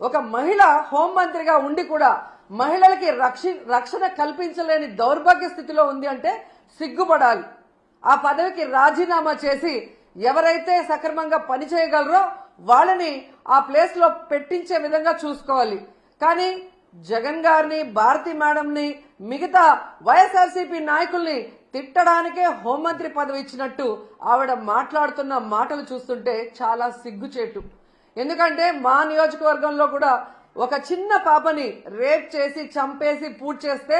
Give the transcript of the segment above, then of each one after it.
ఒక మహిళ హోంమంత్రిగా ఉండి కూడా మహిళలకి రక్షి రక్షణ కల్పించలేని దౌర్భాగ్య స్థితిలో ఉంది అంటే సిగ్గుపడాలి. ఆ పదవికి రాజీనామా చేసి ఎవరైతే సక్రమంగా పనిచేయగలరో వాళ్ళని ఆ ప్లేస్లో పెట్టించే విధంగా చూసుకోవాలి. కానీ జగన్ గారిని భారతి మేడంని మిగతా వైఎస్ఆర్సీపీ నాయకుల్ని తిట్టడానికే హోంమంత్రి పదవి ఇచ్చినట్టు ఆవిడ మాట్లాడుతున్న మాటలు చూస్తుంటే చాలా సిగ్గుచేటు. ఎందుకంటే మా నియోజకవర్గంలో కూడా ఒక చిన్న పాపని రేప్ చేసి చంపేసి పూర్తి చేస్తే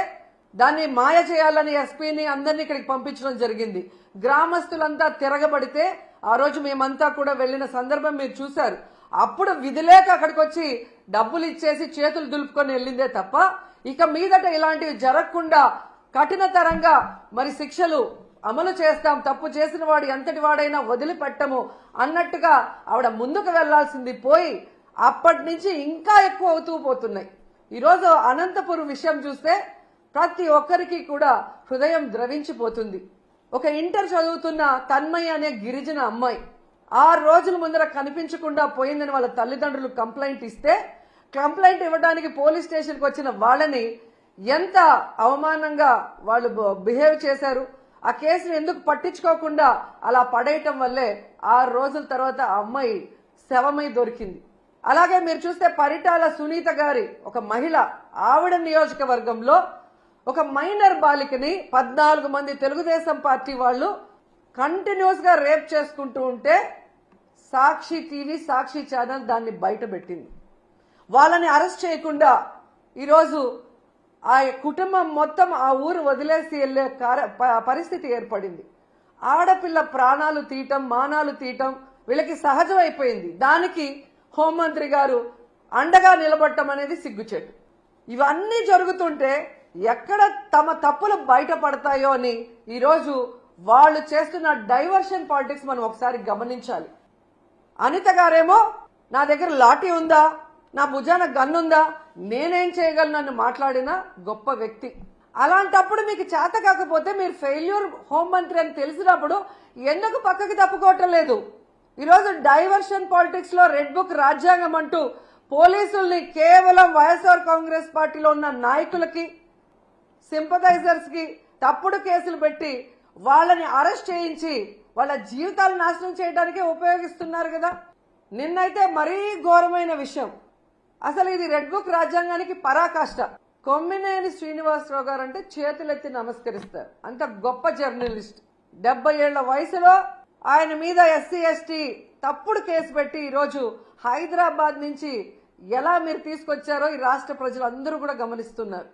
దాన్ని మాయ చేయాలని ఎస్పీని అందరినీ ఇక్కడికి పంపించడం జరిగింది. గ్రామస్తులంతా తిరగబడితే ఆ రోజు మేమంతా కూడా వెళ్ళిన సందర్భం మీరు చూశారు. అప్పుడు విధిలేక అక్కడికి వచ్చి డబ్బులు ఇచ్చేసి చేతులు దులుపుకొని వెళ్ళిందే తప్ప ఇక మీదట ఇలాంటివి జరగకుండా కఠినతరంగా మరి శిక్షలు అమలు చేస్తాం తప్పు చేసిన వాడు ఎంతటి వాడైనా వదిలిపెట్టము అన్నట్టుగా ఆవిడ ముందుకు వెళ్ళాల్సింది పోయి అప్పటి నుంచి ఇంకా ఎక్కువ అవుతూ పోతున్నాయి. ఈరోజు అనంతపురం విషయం చూస్తే ప్రతి ఒక్కరికి కూడా హృదయం ద్రవించిపోతుంది. ఒక ఇంటర్ చదువుతున్న తన్మయ్య అనే గిరిజన అమ్మాయి ఆరు రోజుల ముందర కనిపించకుండా పోయిందని వాళ్ళ తల్లిదండ్రులు కంప్లైంట్ ఇస్తే కంప్లైంట్ ఇవ్వడానికి పోలీస్ స్టేషన్కి వచ్చిన వాళ్ళని ఎంత అవమానంగా వాళ్ళు బిహేవ్ చేశారు ఆ కేసును ఎందుకు పట్టించుకోకుండా అలా పడేయటం వల్లే ఆరు రోజుల తర్వాత ఆ అమ్మాయి శవమై దొరికింది. అలాగే మీరు చూస్తే పరిటాల సునీత గారి ఒక మహిళ ఆవిడ నియోజకవర్గంలో ఒక మైనర్ బాలికని పద్నాలుగు మంది తెలుగుదేశం పార్టీ వాళ్ళు కంటిన్యూస్గా రేప్ చేసుకుంటూ ఉంటే సాక్షి టీవీ సాక్షి ఛానల్ దాన్ని బయటపెట్టింది. వాళ్ళని అరెస్ట్ చేయకుండా ఈరోజు ఆ కుటుంబం మొత్తం ఆ ఊరు వదిలేసి వెళ్ళే ప- పరిస్థితి ఏర్పడింది. ఆడపిల్ల ప్రాణాలు తీయటం మానాలు తీయటం వీళ్ళకి సహజమైపోయింది. దానికి హోంమంత్రి గారు అండగా నిలబడటం అనేది సిగ్గుచేటు. ఇవన్నీ జరుగుతుంటే ఎక్కడ తమ తప్పులు బయటపడతాయో అని ఈరోజు వాళ్ళు చేస్తున్న డైవర్షన్ పాలిటిక్స్ మనం ఒకసారి గమనించాలి. అనిత గారేమో నా దగ్గర లాఠీ ఉందా? నా భుజాన గన్నుందా? నేనేం చేయగలను నన్ను మాట్లాడిన గొప్ప వ్యక్తి. అలాంటప్పుడు మీకు చేత కాకపోతే మీరు ఫెయిల్యూర్ హోంమంత్రి అని తెలిసినప్పుడు ఎందుకు పక్కకి తప్పుకోవటం లేదు? ఈరోజు డైవర్షన్ పాలిటిక్స్లో రెడ్ బుక్ రాజ్యాంగం అంటూ పోలీసుల్ని కేవలం వైఎస్ఆర్ కాంగ్రెస్ పార్టీలో ఉన్న నాయకులకి సింపథైజర్స్కి తప్పుడు కేసులు పెట్టి వాళ్ళని అరెస్ట్ చేయించి వాళ్ళ జీవితాలు నాశనం చేయడానికే ఉపయోగిస్తున్నారు కదా? నిన్నైతే మరీ ఘోరమైన విషయం. అసలు ఇది రెడ్ బుక్ రాజ్యాంగానికి పరాకాష్ట. కొమ్మినేని శ్రీనివాసరావు గారు అంటే చేతులెత్తి నమస్కరిస్తారు. అంత గొప్ప జర్నలిస్ట్. డెబ్బై ఏళ్ళ వయసులో ఆయన మీద ఎస్సీ ఎస్టీ తప్పుడు కేసు పెట్టి ఈరోజు హైదరాబాద్ నుంచి ఎలా మీరు తీసుకొచ్చారో ఈ రాష్ట్ర ప్రజలు అందరూ కూడా గమనిస్తున్నారు.